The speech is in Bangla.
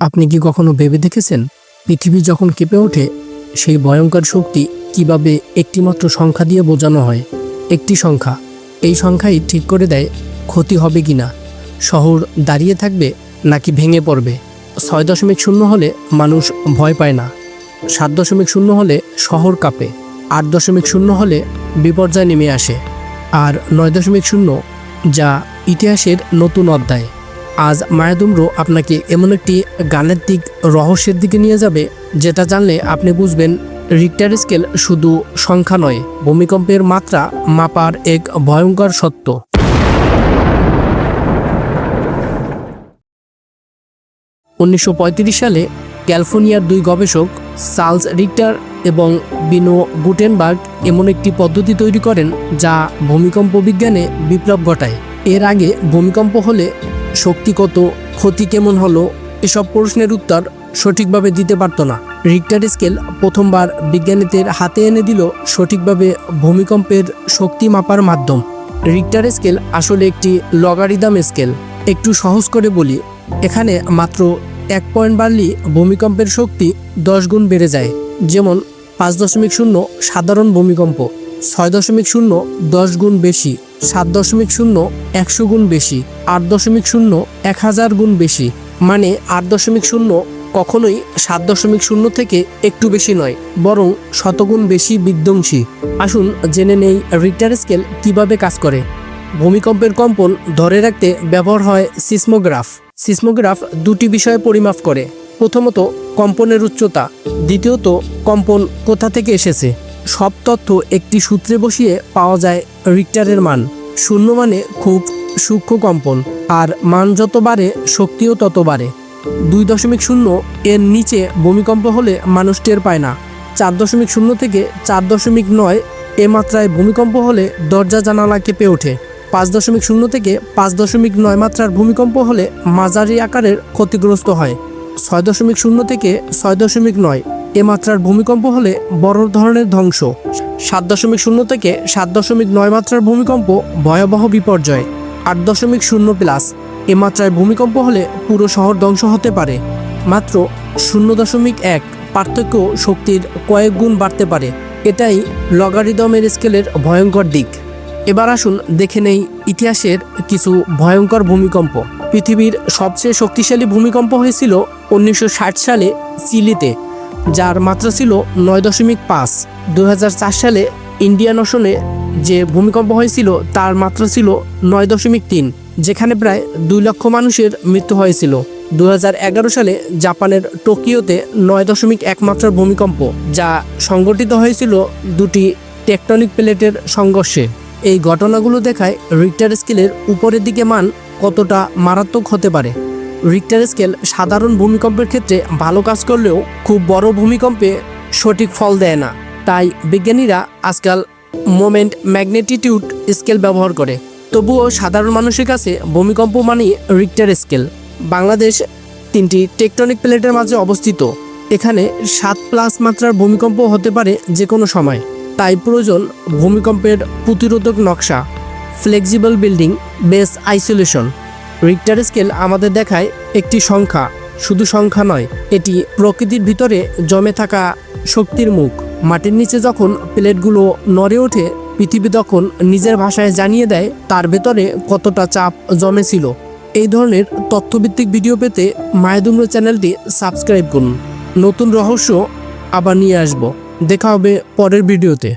আপনি কি কখনো ভেবে দেখেছেন, পৃথিবী যখন কেঁপে ওঠে, সেই ভয়ঙ্কর শক্তি কীভাবে একটিমাত্র সংখ্যা দিয়ে বোঝানো হয়? একটি সংখ্যা। এই সংখ্যাই ঠিক করে দেয় ক্ষতি হবে কি না শহর দাঁড়িয়ে থাকবে নাকি ভেঙে পড়বে। ছয় দশমিক শূন্য হলে মানুষ ভয় পায় না। সাত দশমিক শূন্য হলে শহর কাঁপে। আট দশমিক শূন্য হলে বিপর্যয় নেমে আসে। আর নয় দশমিক শূন্য যা ইতিহাসের নতুন অধ্যায়। আজ মায়াদুমরো আপনাকে এমন একটি গানের দিক রহস্যের দিকে নিয়ে যাবে, যেটা জানলে আপনি বুঝবেন রিক্টার স্কেল শুধু সংখ্যা নয়, ভূমিকম্পের মাত্রা মাপার এক ভয়ঙ্কর সত্য। উনিশশো পঁয়ত্রিশ সালে ক্যালিফোর্নিয়ার দুই গবেষক চার্লস রিক্টার এবং বিনো গুটেনবার্গ এমন একটি পদ্ধতি তৈরি করেন যা ভূমিকম্প বিজ্ঞানে বিপ্লব ঘটায়। এর আগে ভূমিকম্প হলে শক্তি কত, ক্ষতি কেমন হলো, এসব প্রশ্নের উত্তর সঠিকভাবে দিতে পারতো না। রিক্টার স্কেল প্রথমবার বিজ্ঞানীদের হাতে এনে দিল সঠিকভাবে ভূমিকম্পের শক্তি মাপার মাধ্যম। রিক্টার স্কেল আসলে একটি লগারিদাম স্কেল একটু সহজ করে বলি, এখানে মাত্র এক পয়েন্ট বাড়লেই ভূমিকম্পের শক্তি দশ গুণ বেড়ে যায়। যেমন পাঁচ দশমিক শূন্য সাধারণ ভূমিকম্প। ছয় দশমিক শূন্য, দশ গুণ বেশি, সাত দশমিক শূন্য, একশো গুণ বেশি, আট দশমিক শূন্য, এক হাজার গুণ বেশি। মানে আট দশমিক শূন্য কখনোই সাত দশমিক শূন্য থেকে একটু বেশি নয়, বরং শতগুণ বেশি বিধ্বংসী। আসুন জেনে নেই রিক্টার স্কেল কীভাবে কাজ করে। ভূমিকম্পের কম্পন ধরে রাখতে ব্যবহার হয় সিসমোগ্রাফ। সিসমোগ্রাফ দুটি বিষয়ে পরিমাপ করে। প্রথমত কম্পনের উচ্চতা, দ্বিতীয়ত কম্পন কোথা থেকে এসেছে। সব তথ্য একটি সূত্রে বসিয়ে পাওয়া যায় রিক্টারের মান। শূন্য মানে খুব সূক্ষ্ম কম্পন, আর মান যত বাড়ে, শক্তিও তত বাড়ে। দুই দশমিক শূন্য এর নিচে ভূমিকম্প হলে মানুষ টের পায় না। চার দশমিক শূন্য থেকে চার দশমিক নয় এ মাত্রায় ভূমিকম্প হলে দরজা জানালা কেঁপে ওঠে। পাঁচ দশমিক শূন্য থেকে পাঁচ দশমিক নয় মাত্রার ভূমিকম্প হলে মাঝারি আকারের ক্ষতিগ্রস্ত হয়। ছয় দশমিক শূন্য থেকে ছয় দশমিক নয় এ মাত্রার ভূমিকম্প হলে বড় ধরনের ধ্বংস। সাত দশমিক শূন্য থেকে সাত দশমিক নয় মাত্রার ভূমিকম্প ভয়াবহ বিপর্যয়, আট দশমিক শূন্য প্লাস। এ মাত্রায় ভূমিকম্প হলে পুরো শহর ধ্বংস হতে পারে। মাত্র শূন্য দশমিক এক পার্থক্য শক্তির কয়েক গুণ বাড়তে পারে। এটাই লগারিদমের স্কেলের ভয়ঙ্কর দিক। এবার আসুন দেখে নেই ইতিহাসের কিছু ভয়ঙ্কর ভূমিকম্প। পৃথিবীর সবচেয়ে শক্তিশালী ভূমিকম্প হয়েছিল উনিশশো ষাট সালে চিলিতে। যার মাত্রা ছিল নয় দশমিক পাঁচ। দু সালে ইন্ডিয়ান ওশনে যে ভূমিকম্প হয়েছিল, তার মাত্রা ছিল নয় দশমিক তিন, যেখানে প্রায় দুই লক্ষ মানুষের মৃত্যু হয়েছিল। দু হাজার এগারো সালে জাপানের টোকিওতে নয় দশমিক এক মাত্রার ভূমিকম্প, যা সংগঠিত হয়েছিল দুটি টেকটনিক প্লেটের সংঘর্ষে। এই ঘটনাগুলো দেখায় রিক্টার স্কেলের উপরের দিকে মান কতটা মারাত্মক হতে পারে। রিক্টার স্কেল সাধারণ ভূমিকম্পের ক্ষেত্রে ভালো কাজ করলেও খুব বড় ভূমিকম্পে সঠিক ফল দেয় না। তাই বিজ্ঞানীরা আজকাল মোমেন্ট ম্যাগনেটিটিউড স্কেল ব্যবহার করে। তবুও সাধারণ মানুষের কাছে ভূমিকম্প মানেই রিক্টার স্কেল বাংলাদেশ তিনটি টেকটনিক প্লেটের মাঝে অবস্থিত। এখানে সাত প্লাস মাত্রার ভূমিকম্প হতে পারে যে কোনো সময়। তাই প্রয়োজন ভূমিকম্পের প্রতিরোধক নকশা। Flexible building base isolation Richter scale আমাদের দেখায় একটি সংখ্যা। শুধু সংখ্যা নয়, এটি প্রকৃতির ভিতরে জমে থাকা শক্তির মুখ। মাটির নিচে যখন প্লেটগুলো নড়ে ওঠে, পৃথিবী তখন নিজের ভাষায় জানিয়ে দেয় তার ভেতরে কতটা চাপ জমেছিল। এই ধরনের তথ্যভিত্তিক ভিডিও পেতে মায়াদুম্র চ্যানেলটি সাবস্ক্রাইব করুন। নতুন রহস্য আবার নিয়ে আসব। দেখা হবে পরের ভিডিওতে।